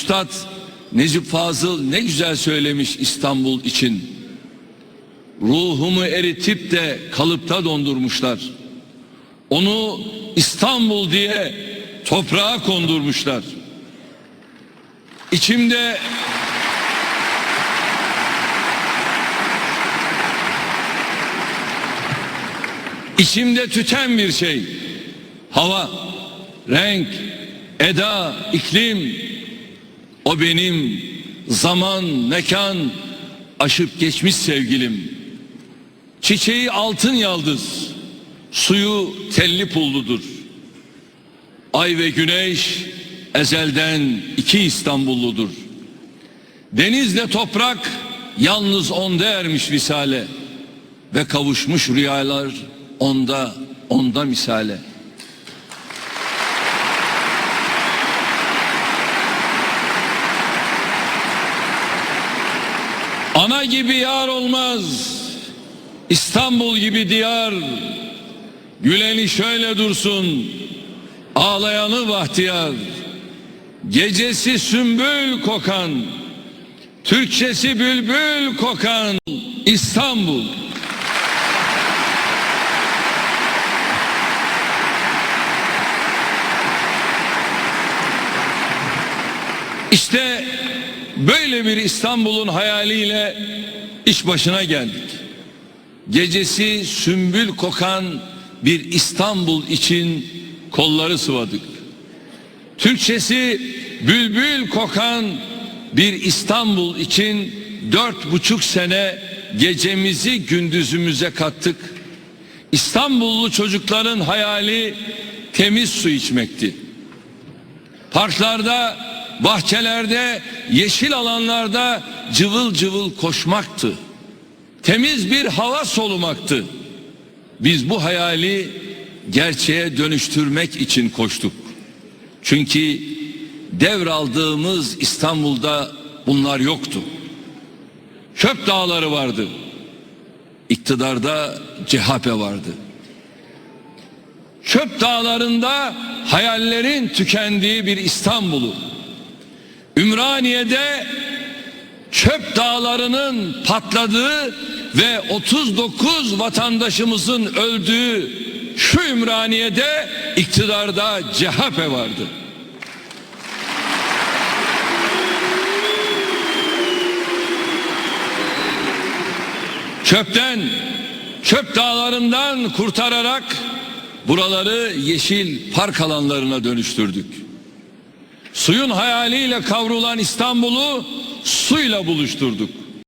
Üstad Necip Fazıl ne güzel söylemiş İstanbul için. Ruhumu eritip de kalıpta dondurmuşlar. Onu İstanbul diye toprağa kondurmuşlar. İçimde içimde tüten bir şey. Hava, renk, eda, iklim. O benim zaman, mekan aşıp geçmiş sevgilim. Çiçeği altın yaldız, suyu telli pulludur. Ay ve güneş ezelden iki İstanbulludur. Denizle toprak yalnız onda ermiş visale ve kavuşmuş rüyalar onda onda misale. Ana gibi yar olmaz. İstanbul gibi diyar. Güleni şöyle dursun. Ağlayanı bahtiyar. Gecesi sümbül kokan. Türkçesi bülbül kokan İstanbul. İşte böyle bir İstanbul'un hayaliyle iş başına geldik. Gecesi sümbül kokan bir İstanbul için kolları sıvadık. Türkçesi bülbül kokan bir İstanbul için dört buçuk sene gecemizi gündüzümüze kattık. İstanbullu çocukların hayali temiz su içmekti. Parklarda, bahçelerde, yeşil alanlarda cıvıl cıvıl koşmaktı. Temiz bir hava solumaktı. Biz bu hayali gerçeğe dönüştürmek için koştuk. Çünkü devraldığımız İstanbul'da bunlar yoktu. Çöp dağları vardı. İktidarda CHP vardı. Çöp dağlarında hayallerin tükendiği bir İstanbul'u. Ümraniye'de çöp dağlarının patladığı ve 39 vatandaşımızın öldüğü şu Ümraniye'de iktidarda CHP vardı. Çöpten, çöp dağlarından kurtararak buraları yeşil park alanlarına dönüştürdük. Suyun hayaliyle kavrulan İstanbul'u suyla buluşturduk.